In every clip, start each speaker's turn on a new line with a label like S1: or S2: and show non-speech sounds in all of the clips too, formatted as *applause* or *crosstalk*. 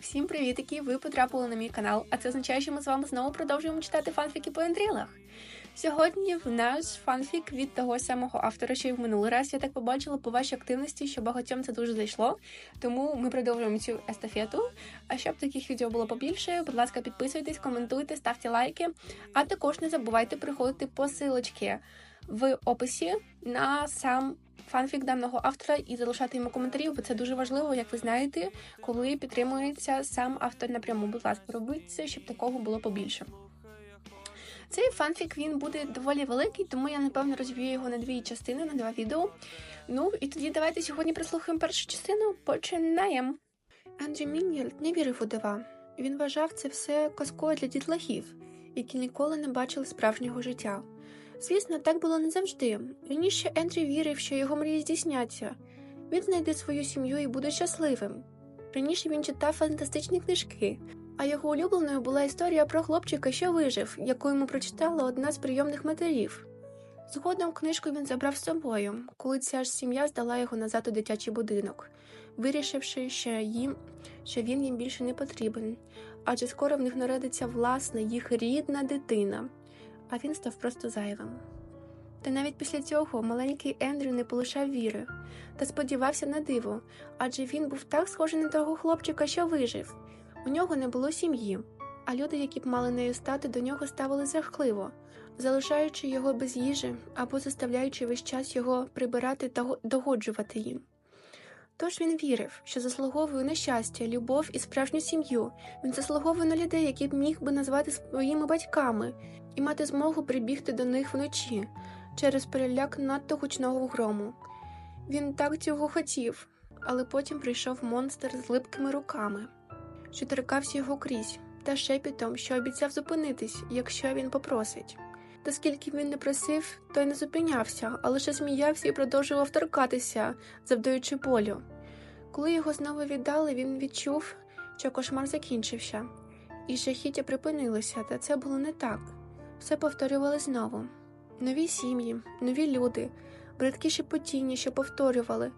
S1: Всім привітики! Ви потрапили на мій канал, а це означає, що ми з вами знову продовжуємо читати фанфіки по ендрілах. Сьогодні в нас фанфік від того самого автора, що й в минулий раз. Я так побачила по вашій активності, що багатьом це дуже зайшло. Тому ми продовжуємо цю естафету. А щоб таких відео було побільше, будь ласка, підписуйтесь, коментуйте, ставте лайки. А також не забувайте приходити по в описі на сам фанфік даного автора і залишати йому коментарі, бо це дуже важливо, як ви знаєте, коли підтримується сам автор напряму. Будь ласка, робіть це, щоб такого було побільше. Цей фанфік він буде доволі великий, тому я напевно розвію його на дві частини, на два відео. Ну і тоді давайте сьогодні прослухаємо першу частину. Починаємо. Анджі Мінгельд не вірив у дива. Він вважав це все казкою для дітлахів, які ніколи не бачили справжнього життя. Звісно, так було не завжди. Раніше Ендрі вірив, що його мрії здійсняться. Він знайде свою сім'ю і буде щасливим. Раніше він читав фантастичні книжки, а його улюбленою була історія про хлопчика, що вижив, яку йому прочитала одна з прийомних матерів. Згодом книжку він забрав з собою, коли ця ж сім'я здала його назад у дитячий будинок, вирішивши, що їм, що він їм більше не потрібен, адже скоро в них народиться власна їх рідна дитина а він став просто зайвим. Та навіть після цього маленький Ендрю не полишав віри та сподівався на диво, адже він був так схожий на того хлопчика, що вижив. У нього не було сім'ї, а люди, які б мали нею стати, до нього ставили жахливо, залишаючи його без їжі або заставляючи весь час його прибирати та догоджувати їм. Тож він вірив, що заслуговує на щастя, любов і справжню сім'ю. Він заслуговує на людей, які б міг би назвати своїми батьками, і мати змогу прибігти до них вночі через переляк надто гучного грому. Він так цього хотів, але потім прийшов монстр з липкими руками, що торкався його крізь, та шепітом, що обіцяв зупинитись, якщо він попросить. Та скільки він не просив, той не зупинявся, а лише сміявся і продовжував торкатися, завдаючи болю. Коли його знову віддали, він відчув, що кошмар закінчився, і жахіття припинилося, та це було не так. Все повторювали знову. Нові сім'ї, нові люди, бридкі шепотіння, що повторювали.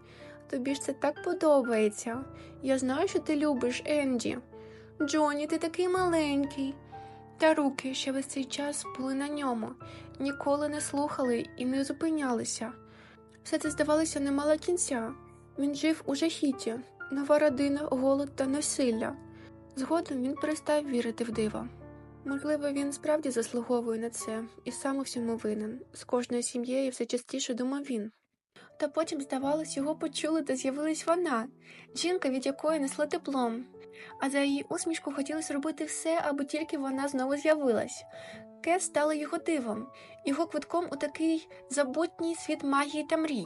S1: Тобі ж це так подобається. Я знаю, що ти любиш, Енді. Джоні, ти такий маленький. Та руки, що весь цей час були на ньому, ніколи не слухали і не зупинялися. Все це здавалося не мало кінця. Він жив у жахіті, нова родина, голод та насилля. Згодом він перестав вірити в диво. Можливо, він справді заслуговує на це і сам у всьому винен. З кожною сім'єю все частіше думав він. Та потім, здавалось, його почули та з'явилась вона, жінка, від якої несло теплом, а за її усмішку хотілося робити все, аби тільки вона знову з'явилась. Кес стала його дивом, його квитком у такий забутній світ магії та мрій.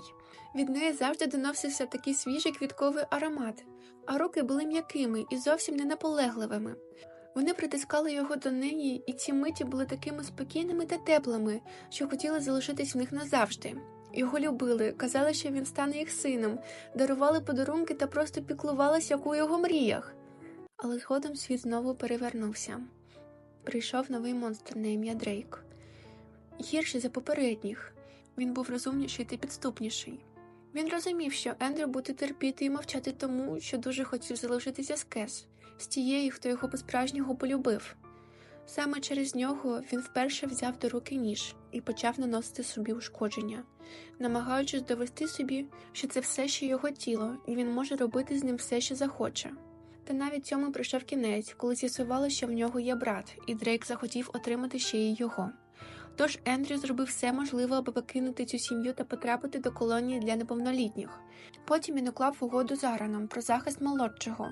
S1: Від неї завжди доносився такий свіжий квітковий аромат, а руки були м'якими і зовсім не наполегливими. Вони притискали його до неї, і ці миті були такими спокійними та теплими, що хотіли залишитись в них назавжди. Його любили, казали, що він стане їх сином, дарували подарунки та просто піклувалися, як у його мріях. Але згодом світ знову перевернувся. Прийшов новий монстр на ім'я Дрейк. Гірший за попередніх. Він був розумніший та підступніший. Він розумів, що Ендрю буде терпіти і мовчати тому, що дуже хотів залишитися з Кес з тією, хто його по-справжнього полюбив. Саме через нього він вперше взяв до руки ніж і почав наносити собі ушкодження, намагаючись довести собі, що це все ще його тіло, і він може робити з ним все, що захоче. Та навіть цьому прийшов кінець, коли з'ясувало, що в нього є брат, і Дрейк захотів отримати ще й його. Тож Ендрю зробив все можливе, аби покинути цю сім'ю та потрапити до колонії для неповнолітніх. Потім він уклав угоду з Араном про захист молодшого.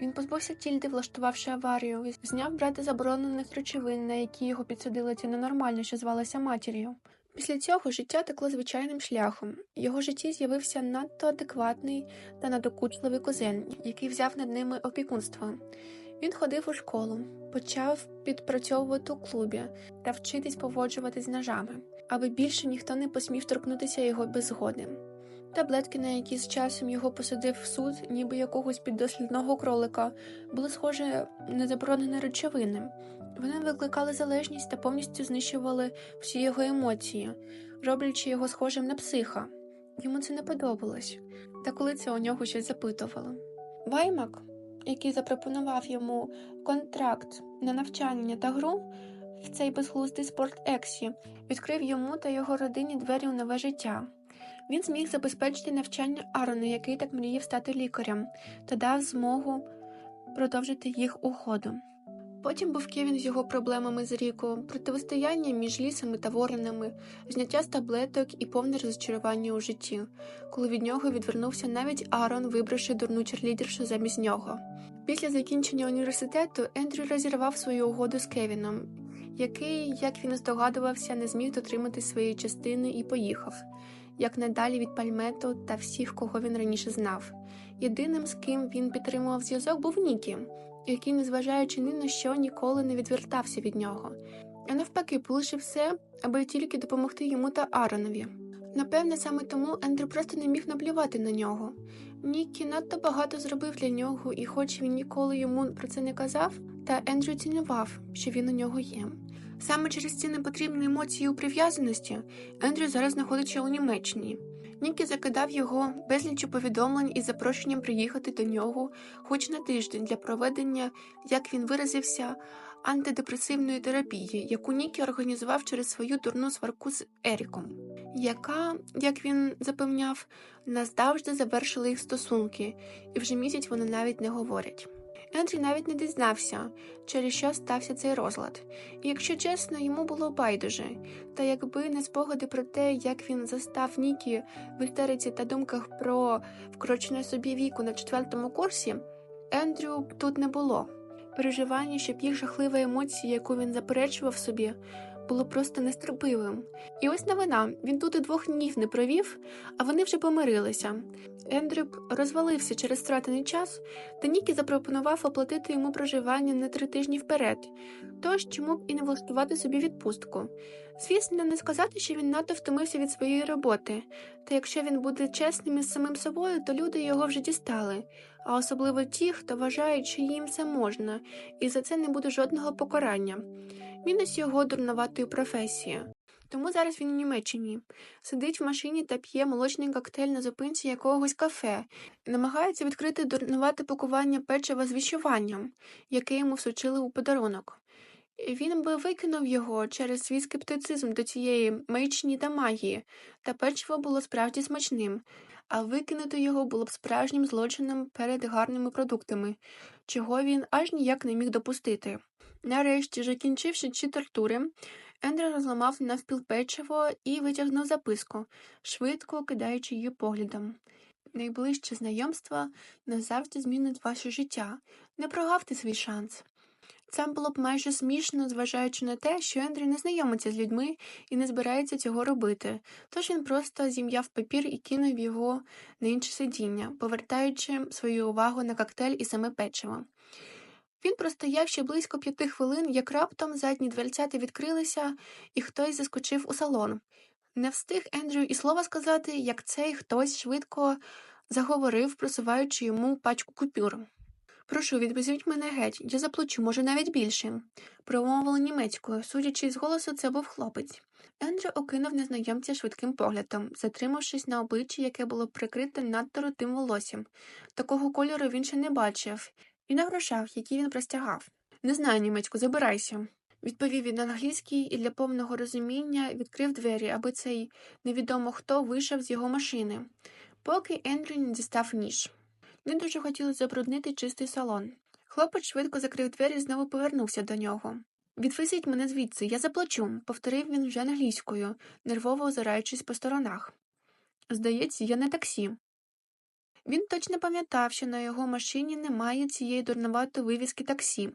S1: Він позбувся тільди, влаштувавши аварію, зняв брати заборонених речовин, на які його підсадила ця ненормальна, що звалася матір'ю. Після цього життя текло звичайним шляхом. Його житті з'явився надто адекватний та надокучливий кузен, який взяв над ними опікунство. Він ходив у школу, почав підпрацьовувати у клубі та вчитись поводжуватись з ножами, аби більше ніхто не посмів торкнутися його без згоди. Таблетки, на які з часом його посадив в суд, ніби якогось піддослідного кролика, були схожі на заборонені речовини. Вони викликали залежність та повністю знищували всі його емоції, роблячи його схожим на психа. Йому це не подобалось, та коли це у нього щось запитувало. Ваймак який запропонував йому контракт на навчання та гру в цей безглуздий спорт Ексі, відкрив йому та його родині двері у нове життя. Він зміг забезпечити навчання Арону, який так мріяв стати лікарем, та дав змогу продовжити їх уходу. Потім був Кевін з його проблемами з Ріко, протистояння між лісами та воронами, зняття з таблеток і повне розчарування у житті, коли від нього відвернувся навіть Арон, вибравши дурну черлідершу замість нього. Після закінчення університету Ендрю розірвав свою угоду з Кевіном, який, як він здогадувався, не зміг дотримати своєї частини і поїхав, як надалі від пальмету та всіх, кого він раніше знав. Єдиним, з ким він підтримував зв'язок, був Нікі, який, незважаючи ні на що, ніколи не відвертався від нього, а навпаки, полишив все, аби тільки допомогти йому та Аронові. Напевне, саме тому Ендрю просто не міг наплювати на нього. Нікі надто багато зробив для нього, і, хоч він ніколи йому про це не казав, та Ендрю цінував, що він у нього є. Саме через ці непотрібні емоції у прив'язаності Ендрю зараз знаходиться у Німеччині. Нікі закидав його безлічу повідомлень із запрошенням приїхати до нього хоч на тиждень для проведення, як він виразився, антидепресивної терапії, яку Нікі організував через свою дурну сварку з Еріком, яка, як він запевняв, назавжди завершила їх стосунки, і вже місяць вони навіть не говорять. Ендрі навіть не дізнався, через що стався цей розлад, і якщо чесно, йому було байдуже, та якби не спогади про те, як він застав Нікі в ільтериці та думках про вкорочене собі віку на четвертому курсі, Ендрю тут не було. Переживання, щоб їх жахлива емоція, яку він заперечував собі, було просто нестерпивим. І ось новина він тут і двох днів не провів, а вони вже помирилися. Ендрю б розвалився через втратений час, та Нікі запропонував оплатити йому проживання на три тижні вперед, тож чому б і не влаштувати собі відпустку. Звісно, не сказати, що він надто втомився від своєї роботи, та якщо він буде чесним із самим собою, то люди його вже дістали, а особливо ті, хто вважає, що їм все можна, і за це не буде жодного покарання. Мінус його дурноватої професії. Тому зараз він у Німеччині, сидить в машині та п'є молочний коктейль на зупинці якогось кафе, і намагається відкрити дурнувате пакування печива з віщуванням, яке йому всучили у подарунок. Він би викинув його через свій скептицизм до цієї маячні та магії, та печиво було справді смачним, а викинути його було б справжнім злочином перед гарними продуктами, чого він аж ніяк не міг допустити. Нарешті, закінчивши ці тортури, Ендрю розламав навпіл печиво і витягнув записку, швидко кидаючи її поглядом. Найближче знайомство назавжди змінить ваше життя. Не прогавте свій шанс. Це було б майже смішно, зважаючи на те, що Ендрю не знайомиться з людьми і не збирається цього робити, тож він просто зім'яв папір і кинув його на інше сидіння, повертаючи свою увагу на коктейль і саме печиво. Він простояв ще близько п'яти хвилин, як раптом задні дверцята відкрилися, і хтось заскочив у салон. Не встиг Ендрю і слова сказати, як цей хтось швидко заговорив, просуваючи йому пачку купюр. Прошу, відвезіть мене геть, я заплачу, може, навіть більше, промовили німецькою. Судячи з голосу, це був хлопець. Ендрю окинув незнайомця швидким поглядом, затримавшись на обличчі, яке було прикрите надто рутим волоссям. Такого кольору він ще не бачив, і на грошах, які він простягав. Не знаю німецьку, забирайся. Відповів він англійський і для повного розуміння відкрив двері, аби цей невідомо хто вийшов з його машини, поки Ендрю не дістав ніж. Не дуже хотіли забруднити чистий салон. Хлопець швидко закрив двері і знову повернувся до нього. Відвезіть мене звідси, я заплачу, повторив він вже англійською, нервово озираючись по сторонах. Здається, я не таксі. Він точно пам'ятав, що на його машині немає цієї дурноватої вивіски таксі,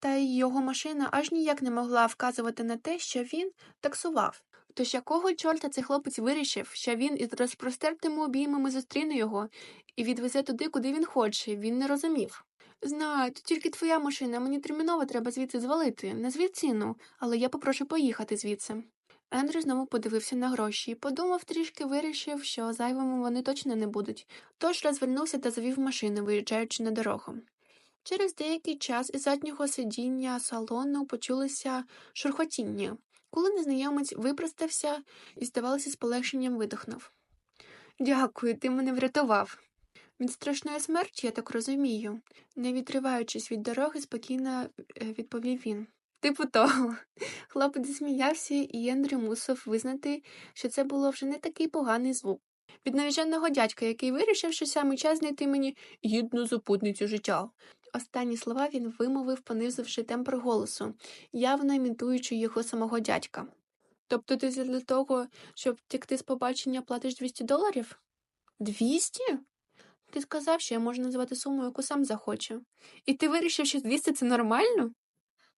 S1: та й його машина аж ніяк не могла вказувати на те, що він таксував. Тож якого чорта цей хлопець вирішив, що він із розпростертими обіймами зустріне його і відвезе туди, куди він хоче, він не розумів. Знаю, тут тільки твоя машина, мені терміново треба звідси звалити. Назвіть ціну, але я попрошу поїхати звідси. Ендрю знову подивився на гроші, подумав трішки, вирішив, що зайвими вони точно не будуть, тож розвернувся та завів машину, виїжджаючи на дорогу. Через деякий час із заднього сидіння салону почулося шурхотіння, коли незнайомець випростався і, здавалося, з полегшенням видихнув. Дякую, ти мене врятував. Від страшної смерті, я так розумію, не відриваючись від дороги, спокійно е, відповів він. Типу того. *laughs* Хлопець засміявся, і Ендрю мусив визнати, що це було вже не такий поганий звук. Від навіженого дядька, який вирішив, що саме час знайти мені гідну запутницю життя. Останні слова він вимовив, понизивши тембр голосу, явно імітуючи його самого дядька. Тобто ти для того, щоб втекти з побачення, платиш 200 доларів? 200? Ти сказав, що я можу називати суму, яку сам захочу. І ти вирішив, що 200 це нормально?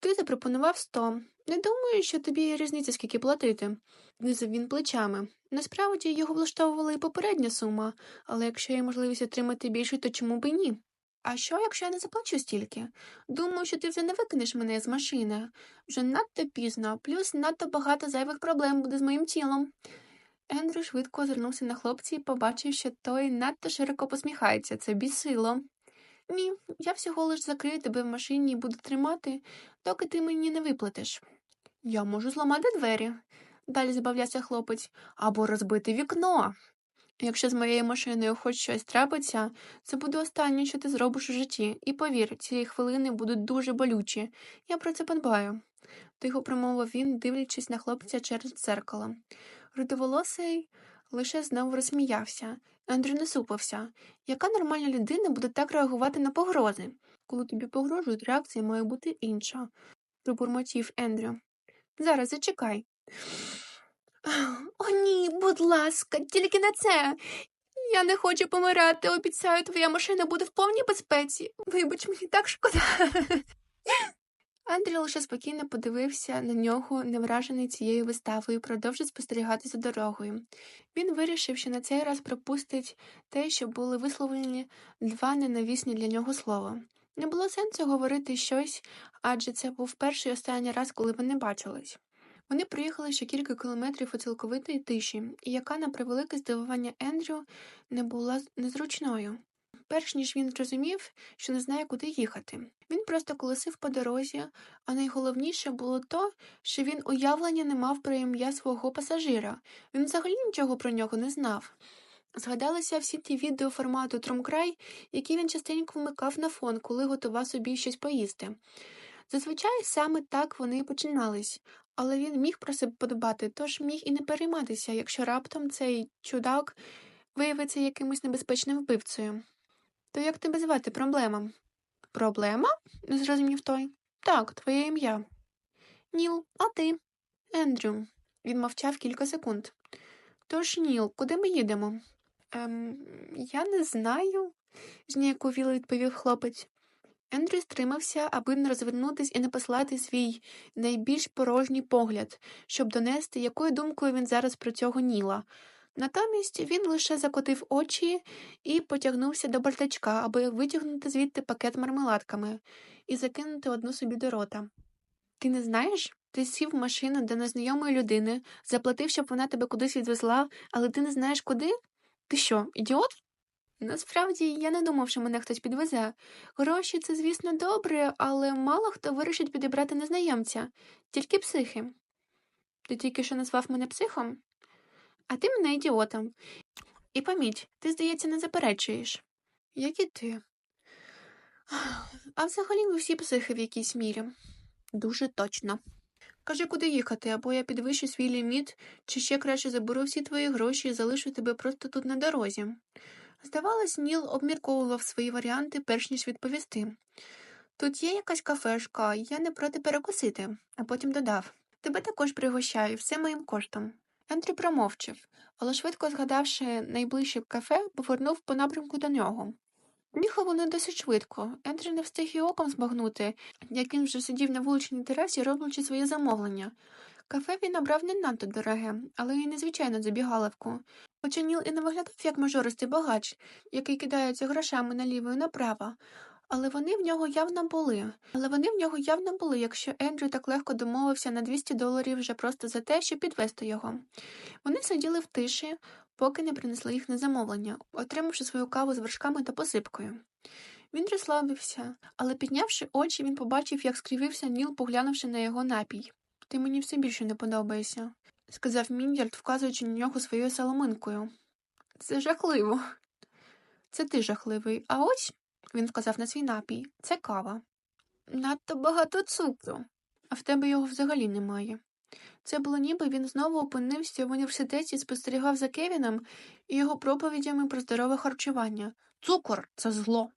S1: Ти запропонував 100. Не думаю, що тобі різниця, скільки платити. Знизив він плечами. Насправді його влаштовувала і попередня сума, але якщо є можливість отримати більше, то чому б і ні? А що, якщо я не заплачу стільки? Думаю, що ти вже не викинеш мене з машини. Вже надто пізно, плюс надто багато зайвих проблем буде з моїм тілом. Ендрю швидко озирнувся на хлопця і побачив, що той надто широко посміхається. Це бісило. Ні, я всього лиш закрию тебе в машині і буду тримати, доки ти мені не виплатиш. Я можу зламати двері, далі забавлявся хлопець, або розбити вікно. Якщо з моєю машиною хоч щось трапиться, це буде останнє, що ти зробиш у житті, і повір, ці хвилини будуть дуже болючі. Я про це подбаю. Тихо промовив він, дивлячись на хлопця через дзеркало. Рудоволосий лише знову розсміявся. Ендрю насупився. Яка нормальна людина буде так реагувати на погрози? Коли тобі погрожують, реакція має бути інша, пробурмотів Ендрю. Зараз зачекай. О, ні, будь ласка, тільки на це. Я не хочу помирати, обіцяю, твоя машина буде в повній безпеці. Вибач, мені так шкода. Андрій лише спокійно подивився на нього, не вражений цією виставою, продовжив спостерігати за дорогою. Він вирішив, що на цей раз пропустить те, що були висловлені два ненавісні для нього слова. Не було сенсу говорити щось, адже це був перший і останній раз, коли вони бачились. Вони проїхали ще кілька кілометрів у цілковитої тиші, і яка, на превелике здивування Ендрю, не була незручною. Перш ніж він зрозумів, що не знає, куди їхати. Він просто колесив по дорозі, а найголовніше було то, що він уявлення не мав про ім'я свого пасажира. Він взагалі нічого про нього не знав. Згадалися всі ті відео формату Тромкрай, які він частенько вмикав на фон, коли готував собі щось поїсти. Зазвичай саме так вони і починались, але він міг про себе подобати, тож міг і не перейматися, якщо раптом цей чудак виявиться якимось небезпечним вбивцею. То як тебе звати проблема? Проблема? не зрозумів той. Так, твоє ім'я. Ніл, а ти? Ендрю. Він мовчав кілька секунд. Тож, Ніл, куди ми їдемо? Ем, я не знаю, зніяковіло відповів хлопець. Ендрю стримався, аби не розвернутись і не послати свій найбільш порожній погляд, щоб донести, якою думкою він зараз про цього Ніла. Натомість він лише закотив очі і потягнувся до бардачка, аби витягнути звідти пакет мармеладками і закинути одну собі до рота. Ти не знаєш? Ти сів в машину до незнайомої людини, заплатив, щоб вона тебе кудись відвезла, але ти не знаєш куди? Ти що, ідіот? Насправді я не думав, що мене хтось підвезе. Гроші це, звісно, добре, але мало хто вирішить підібрати незнайомця, тільки психи. Ти тільки що назвав мене психом? А ти мене ідіотом. І поміть, ти, здається, не заперечуєш. Як і ти. А взагалі ви всі психи в якійсь мірі. Дуже точно. Кажи, куди їхати, або я підвищу свій ліміт, чи ще краще заберу всі твої гроші і залишу тебе просто тут на дорозі. Здавалось, Ніл обмірковував свої варіанти, перш ніж відповісти. Тут є якась кафешка, я не проти перекусити, а потім додав Тебе також пригощаю, все моїм коштом. Ендрю промовчав, але швидко згадавши найближче кафе, повернув по напрямку до нього. Їхав вони досить швидко. Ендрю не встиг і оком збагнути, як він вже сидів на вуличній терасі, роблячи своє замовлення. Кафе він обрав не надто дороге, але й незвичайно забігаливку. Хоча Ніл і не виглядав як мажористий багач, який кидається грошами наліво і направо. Але вони в нього явно були. Але вони в нього явно були, якщо Ендрю так легко домовився на 200 доларів вже просто за те, щоб підвести його. Вони сиділи в тиші, поки не принесли їх на замовлення, отримавши свою каву з вершками та посипкою. Він розслабився, але піднявши очі, він побачив, як скривився Ніл, поглянувши на його напій. Ти мені все більше не подобаєшся, сказав Міньярд, вказуючи на нього своєю соломинкою. Це жахливо. Це ти жахливий. А ось, він вказав на свій напій, це кава. Надто багато цукру, а в тебе його взагалі немає. Це було ніби він знову опинився в університеті, спостерігав за Кевіном і його проповідями про здорове харчування. Цукор це зло.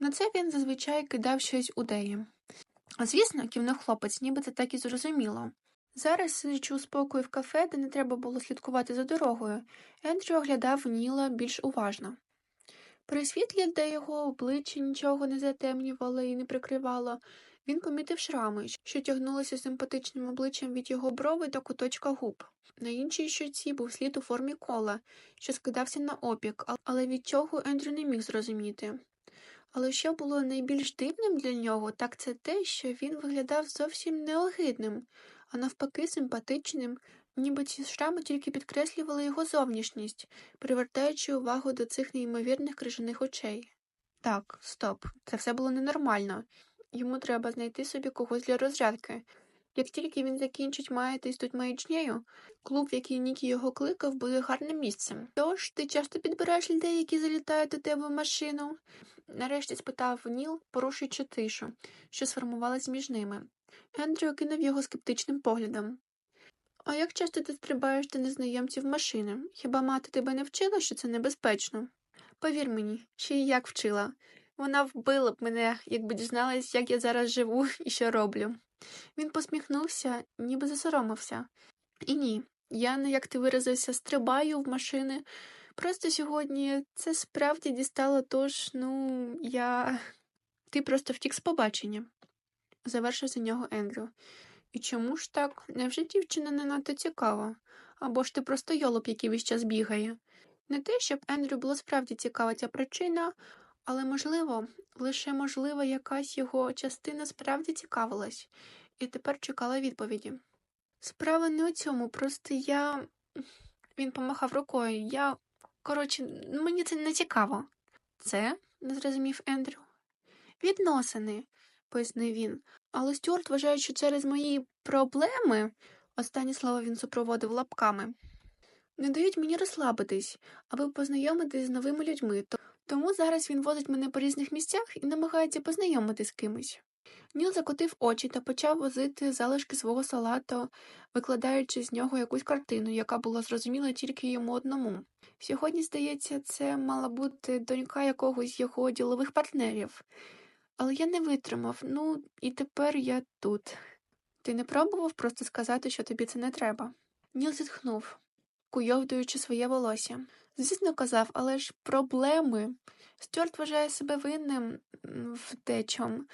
S1: На це він зазвичай кидав щось у деї. А звісно, кивнув хлопець, ніби це так і зрозуміло. Зараз, сидячи у спокою в кафе, де не треба було слідкувати за дорогою, Ендрю оглядав Ніла більш уважно. При світлі, де його обличчя нічого не затемнювало і не прикривало, він помітив шрами, що тягнулися симпатичним обличчям від його брови до куточка губ. На іншій щоці був слід у формі кола, що скидався на опік, але від чого Ендрю не міг зрозуміти. Але що було найбільш дивним для нього, так це те, що він виглядав зовсім неогидним, а навпаки, симпатичним, ніби ці шрами тільки підкреслювали його зовнішність, привертаючи увагу до цих неймовірних крижаних очей. Так, стоп, це все було ненормально. Йому треба знайти собі когось для розрядки. Як тільки він закінчить маятись тут маячнею, клуб, в який Нікі його кликав, буде гарним місцем. Тож ти часто підбираєш людей, які залітають до тебе в машину? нарешті спитав Ніл, порушуючи тишу, що сформувалась між ними. Ендрю кинув його скептичним поглядом. А як часто ти стрибаєш до незнайомців машини? Хіба мати тебе не вчила, що це небезпечно? Повір мені, ще й як вчила. Вона вбила б мене, якби дізналась, як я зараз живу *laughs* і що роблю. Він посміхнувся, ніби засоромився. І ні, я не, як ти виразився, стрибаю в машини. Просто сьогодні це справді дістало, тож, ну, я. Ти просто втік з побачення, завершив за нього Ендрю. І чому ж так? Невже дівчина не надто цікава? Або ж ти просто йолоп, який весь час бігає? Не те, щоб Ендрю було справді цікава ця причина, але, можливо, лише можливо, якась його частина справді цікавилась, і тепер чекала відповіді. Справа не у цьому, просто я. Він помахав рукою. Я. Коротше, мені це не цікаво. Це? не зрозумів Ендрю. Відносини, пояснив він. Але Стюарт вважає, що через мої проблеми, останнє слово він супроводив лапками, не дають мені розслабитись, аби познайомитись з новими людьми. Тому зараз він возить мене по різних місцях і намагається познайомити з кимось. Ніл закотив очі та почав возити залишки свого салату, викладаючи з нього якусь картину, яка була зрозуміла тільки йому одному. Сьогодні, здається, це мала бути донька якогось його ділових партнерів. Але я не витримав, ну, і тепер я тут. Ти не пробував просто сказати, що тобі це не треба? Ніл зітхнув, куйовдуючи своє волосся. Звісно, казав, але ж проблеми. Стюарт вважає себе винним в дечому,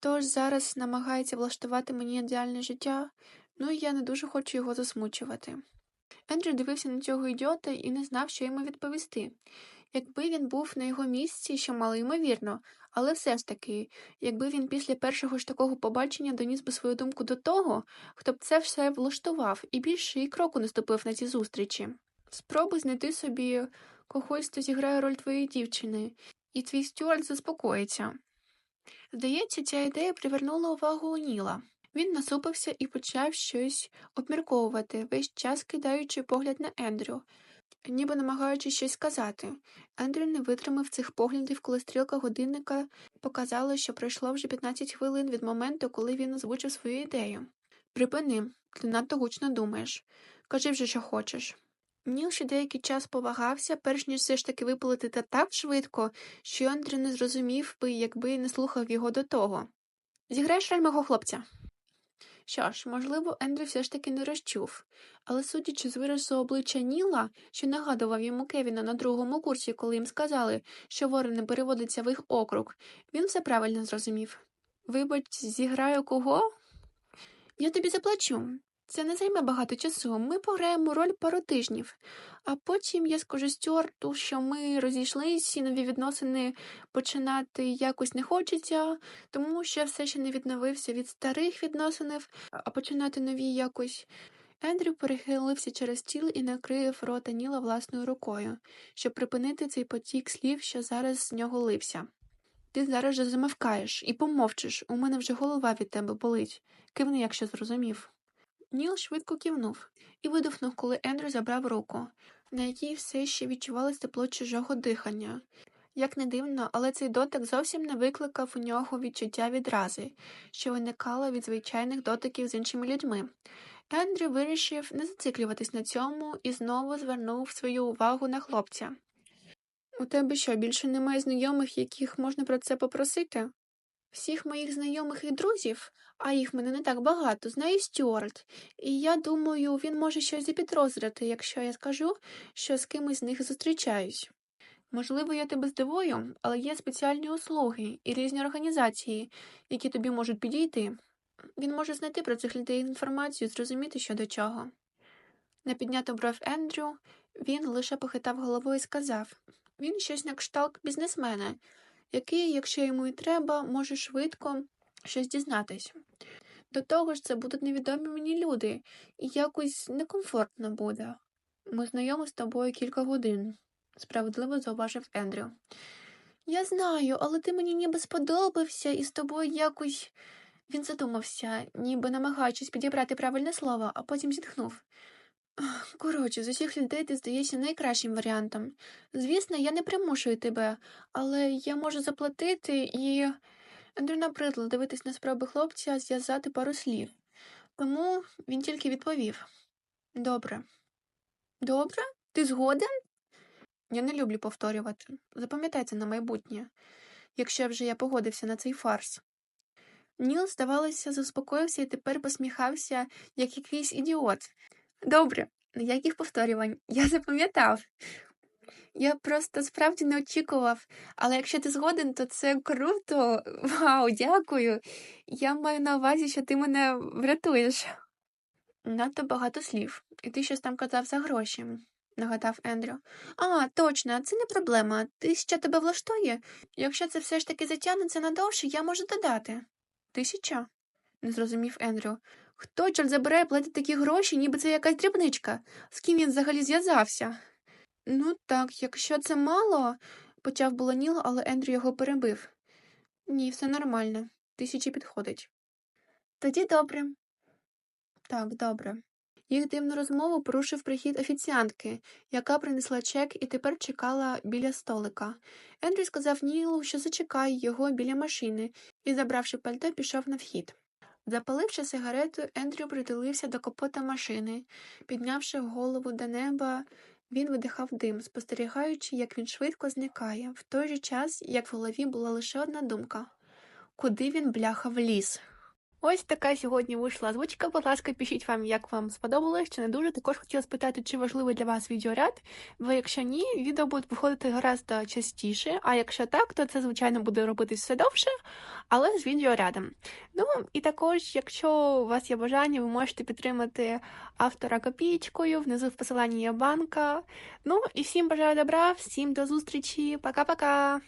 S1: тож зараз намагається влаштувати мені ідеальне життя, ну і я не дуже хочу його засмучувати. Ендрю дивився на цього ідіота і не знав, що йому відповісти. Якби він був на його місці, що мало ймовірно, але все ж таки, якби він після першого ж такого побачення доніс би свою думку до того, хто б це все влаштував і більше і кроку не ступив на ці зустрічі. Спробуй знайти собі когось, хто зіграє роль твоєї дівчини, і твій стюарт заспокоїться. Здається, ця ідея привернула увагу у Ніла. Він насупився і почав щось обмірковувати, весь час кидаючи погляд на Ендрю, ніби намагаючись щось сказати. Ендрю не витримав цих поглядів, коли стрілка годинника показала, що пройшло вже 15 хвилин від моменту, коли він озвучив свою ідею. Припини, ти надто гучно думаєш. Кажи вже, що хочеш. Ніл ще деякий час повагався, перш ніж все ж таки випалити та так швидко, що Андрю не зрозумів би, якби не слухав його до того. Зіграєш роль хлопця. Що ж, можливо, Ендрю все ж таки не розчув, але судячи з виразу обличчя Ніла, що нагадував йому Кевіна на другому курсі, коли їм сказали, що ворони переводиться в їх округ, він все правильно зрозумів. Вибач, зіграю кого? Я тобі заплачу. Це не займе багато часу. Ми пограємо роль пару тижнів, а потім я скажу Стюарту, що ми розійшлись і нові відносини починати якось не хочеться, тому що все ще не відновився від старих відносин, а починати нові якось. Ендрю перехилився через стіл і накрив рота Ніла власною рукою, щоб припинити цей потік слів, що зараз з нього лився. Ти зараз же замовкаєш і помовчиш, у мене вже голова від тебе болить. Кивни, якщо зрозумів. Ніл швидко кивнув і видихнув, коли Ендрю забрав руку, на якій все ще відчувалось тепло чужого дихання. Як не дивно, але цей дотик зовсім не викликав у нього відчуття відрази, що виникало від звичайних дотиків з іншими людьми. Ендрю вирішив не зациклюватись на цьому і знову звернув свою увагу на хлопця. У тебе що, більше немає знайомих, яких можна про це попросити? Всіх моїх знайомих і друзів, а їх мене не так багато, знає Стюарт, і я думаю, він може щось запідозрити, якщо я скажу, що з кимось з них зустрічаюсь. Можливо, я тебе здивую, але є спеціальні услуги і різні організації, які тобі можуть підійти. Він може знайти про цих людей інформацію, зрозуміти, що до чого. На підняту бров Ендрю він лише похитав головою і сказав він щось на кшталт бізнесмена, який, якщо йому і треба, може швидко щось дізнатись. До того ж, це будуть невідомі мені люди, і якось некомфортно буде. Ми знайомі з тобою кілька годин, справедливо зауважив Ендрю. Я знаю, але ти мені ніби сподобався, і з тобою якось. Він задумався, ніби намагаючись підібрати правильне слово, а потім зітхнув. Коротше, з усіх людей ти здаєшся найкращим варіантом. Звісно, я не примушую тебе, але я можу заплатити і. Андрю набридло дивитись на спроби хлопця зв'язати пару слів. Тому він тільки відповів Добре. Добре? Ти згоден? Я не люблю повторювати. Запам'ятай це на майбутнє, якщо вже я погодився на цей фарс. Ніл, здавалося, заспокоївся і тепер посміхався, як якийсь ідіот. Добре, ніяких повторювань. *laughs* Я запам'ятав. Я просто справді не очікував, але якщо ти згоден, то це круто. Вау, дякую. Я маю на увазі, що ти мене врятуєш. Надто багато слів, і ти щось там казав за гроші, нагадав Ендрю. А, точно, це не проблема. Тисяча тебе влаштує? Якщо це все ж таки затягнеться надовше, я можу додати. Тисяча? не зрозумів Ендрю. Хто чорт забирає платить такі гроші, ніби це якась дрібничка? З ким він взагалі зв'язався? Ну так, якщо це мало, почав було Ніл, але Ендрю його перебив. Ні, все нормально. Тисячі підходить. Тоді добре. Так, добре. Їх дивну розмову порушив прихід офіціантки, яка принесла чек і тепер чекала біля столика. Ендрю сказав Нілу, що зачекає його біля машини, і, забравши пальто, пішов на вхід. Запаливши сигарету, Ендрю притулився до капота машини. Піднявши голову до неба, він видихав дим, спостерігаючи, як він швидко зникає, в той же час, як в голові була лише одна думка куди він бляха вліз. Ось така сьогодні вийшла озвучка. Будь ласка, пишіть вам, як вам сподобалось, чи не дуже. Також хотіла спитати, чи важливий для вас відеоряд, бо якщо ні, відео будуть виходити гораздо частіше, а якщо так, то це, звичайно, буде робитись все довше, але з відеорядом. Ну, і також, якщо у вас є бажання, ви можете підтримати автора копійкою, внизу в посиланні є банка. Ну і всім бажаю добра, всім до зустрічі, пока-пока!